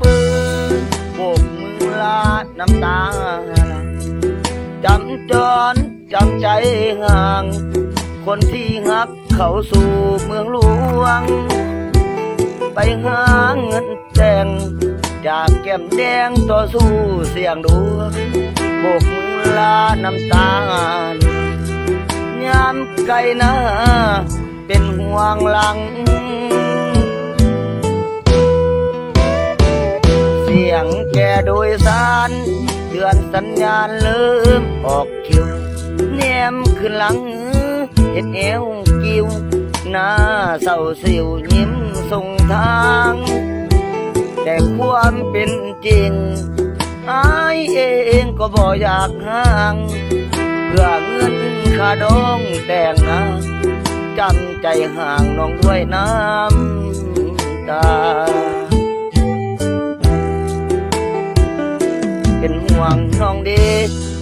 ปืนโบกมือลาดน้ำตาจำจรจำใจห่าง คนที่หักเขาสู่เมืองหลวง ไปหาเงินแต่ง จากแก้มแดงต่อสู้เสียงดวงโบกมือลาน้ำตาลยามไกลน้าเป็นห่วงหลัง ยงแก่โดยสารเตือนสัญญาณเริ่มออกคิวแนมขึ้นหลังเห็ดเอวกิวหน้าเศร้าสิวยิ้มส่งทาง แต่ความเป็นจริงอายเองก็บ่อยากห่างเพื่อเงินค่าดองแต่งงานจำใจห่างน้องด้วยน้ำตา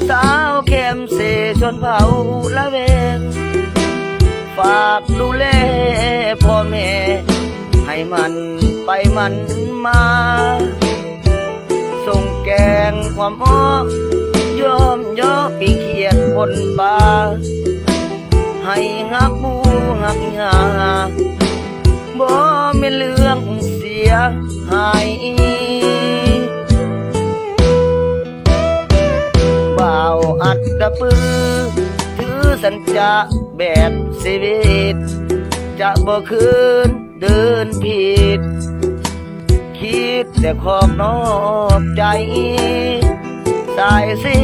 สาวเข้มเสชนเผาละเวงฝากดูแลพ่อแม่ ให้มันไปมันมา ส่งแกงความอ้อยอมย่อปีเขียดบนบาให้หักบูหักยาบ่เป็นเรื่องเสียหายาวอัดตะปือ ถือสัญจะแบบชีวิต จะบ่คืนเดินผิด คิดแต่ขอบนอกใจ สายสิ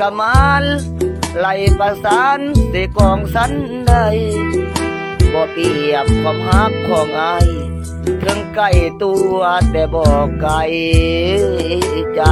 กะมันไหลประสานสิกองสันใดบ่เปรียบความฮักของไอถึงใกล้ตัวแต่บ่ไกลใจ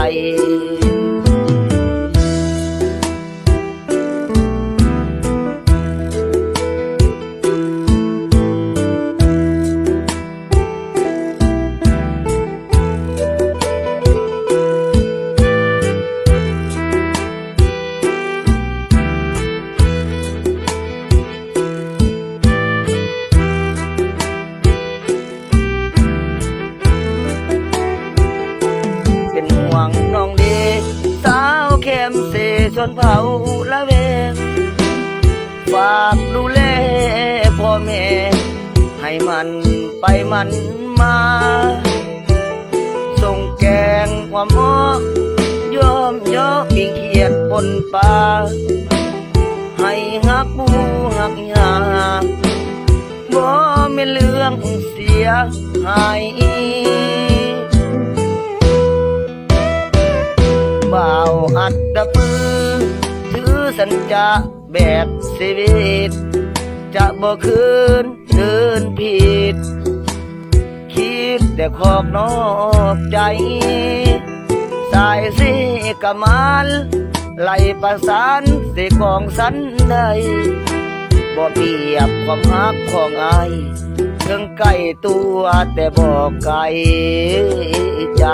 เสชนเผาละเวง ฝากดูแลพ่อแม่ ให้มันไปมันมา ส่งแกงความอ้อยอมยอปิงเขียดบนป่าให้หักบูหักยาบ่ไม่เรื่องเสียหายบ่าวอัดตะปือ สัญจะแบบชีวิต จะบ่คืนเดินผิด คิดแต่ขอบนอกใจ สายสิกะมันไหลประสานสิกองสันใดบ่เปรียบความฮักของไอายถึงใกล้ตัวแต่บ่ไกลใจ